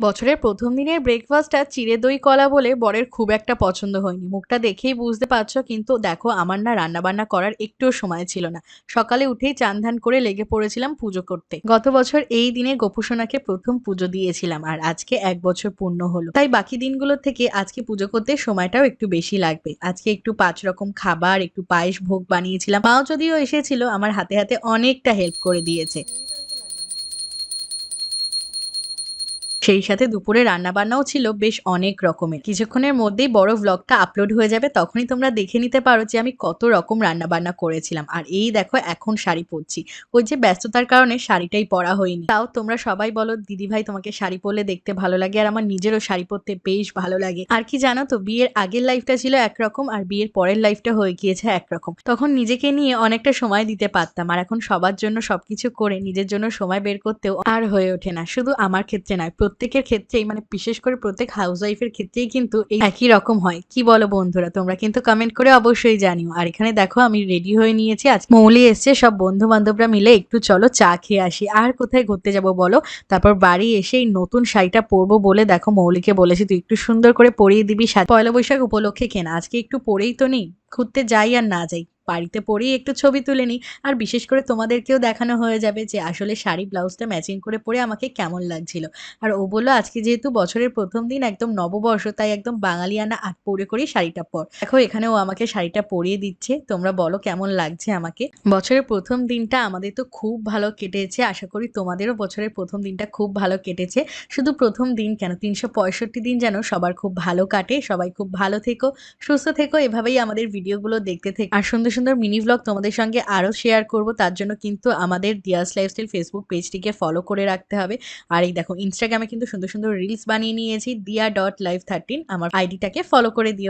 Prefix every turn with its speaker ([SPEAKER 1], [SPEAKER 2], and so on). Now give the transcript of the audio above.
[SPEAKER 1] বছরের প্রথম দিনের ব্রেকফাস্টটা চিড়ে দই কলা বলে বরের খুব একটা পছন্দ হয়নি। মুখটা দেখেই বুঝতে পারছ, কিন্তু দেখো আমার না রান্নাবান্না করার একটুও সময় ছিল না। সকালে উঠেই চান ধান করে লেগে পড়েছিলাম পুজো করতে। গত বছর এই দিনে গোপুসোনাকে প্রথম পুজো দিয়েছিলাম আর আজকে এক বছর পূর্ণ হলো। তাই বাকি দিনগুলোর থেকে আজকে পুজো করতে সময়টাও একটু বেশি লাগবে। আজকে একটু পাঁচ রকম খাবার, একটু পায়েস ভোগ বানিয়েছিলাম। মাও যদিও এসেছিল, আমার হাতে হাতে অনেকটা হেল্প করে দিয়েছে। সেই সাথে দুপুরে রান্নাবান্নাও ছিল বেশ অনেক রকমের। কিছুক্ষণের মধ্যেই বড় ভ্লগটা আপলোড হয়ে যাবে, তখনই তোমরা দেখে নিতে পারো যে আমি কত রকম রান্নাবান্না করেছিলাম। আর এই দেখো, এখন শাড়ি পরছি। ওই যে ব্যস্ততার কারণে শাড়িটাই পরা হয়নি। তাও তোমরা সবাই বলো দিদি ভাই তোমাকে শাড়ি পরলে দেখতে ভালো লাগে আর আমার নিজেরও শাড়ি পরতে বেশ ভালো লাগে। আর কি জানো তো, বিয়ের আগের লাইফটা ছিল একরকম আর বিয়ের পরের লাইফটা হয়ে গিয়েছে একরকম। তখন নিজেকে নিয়ে অনেকটা সময় দিতে পারতাম আর এখন সবার জন্য সবকিছু করে নিজের জন্য সময় বের করতেও আর হয়ে ওঠে না। শুধু আমার ক্ষেত্রে নয় প্রত্যেকের ক্ষেত্রেই মানে বিশেষ করে প্রত্যেক হাউস ওয়াইফের ক্ষেত্রেই কিন্তু এই একই রকম হয়। কি বলো বন্ধুরা, তোমরা কিন্তু কমেন্ট করে অবশ্যই জানিও। আর এখানে দেখো আমি রেডি হয়ে নিয়েছি। আজ মৌলি এসছে, সব বন্ধু বান্ধবরা মিলে একটু চলো চা খেয়ে আসি। আর কোথায় ঘুরতে যাব বলো? তারপর বাড়ি এসে এই নতুন শাড়িটা পরবো বলে দেখো মৌলিকে বলেছি, তুই একটু সুন্দর করে পরিয়ে দিবি পয়লা বৈশাখ উপলক্ষে কেনা। আজকে একটু পরেই তো নেই। ঘুরতে যাই আর না যাই। বাড়িতে পরেই একটু ছবি তুলে নিই। আর বিশেষ করে তোমাদেরকেও দেখানো হয়ে যাবে যে আসলে শাড়ি, ব্লাউজটা ম্যাচিং করে পরে আমাকে কেমন লাগছিল। আর ও বলল, আজকে যেহেতু বছরের প্রথম দিন, একদম নববর্ষ, তাই একদম বাঙালিয়ানা আট পরে করেই শাড়িটা পর। দেখো, এখানে ও আমাকে শাড়িটা পরিয়ে দিচ্ছে। তোমরা বলো কেমন লাগছে আমাকে। বছরের প্রথম দিনটা আমাদের তো খুব ভালো কেটেছে। আশা করি তোমাদেরও বছরের প্রথম দিনটা খুব ভালো কেটেছে। শুধু প্রথম দিন কেন? তিনশো পঁয়ষট্টি দিন যেন সবার খুব ভালো কাটে। সবাই খুব ভালো থেকো, সুস্থ থেকো। এভাবেই আমাদের ভিডিওগুলো দেখতে থেকে আর সুন্দর সুন্দর মিনি ব্লগ তোমাদের সঙ্গে আরও শেয়ার করব, তার জন্য কিন্তু আমাদের দিয়াস লাইফস্টাইল ফেসবুক পেজটিকে ফলো করে রাখতে হবে। আর এই দেখো ইনস্টাগ্রামে কিন্তু সুন্দর সুন্দর রিলস বানিয়ে নিয়েছি দিয়া ডট লাইভ থার্টিন আমার আইডিটাকে ফলো করে দিও।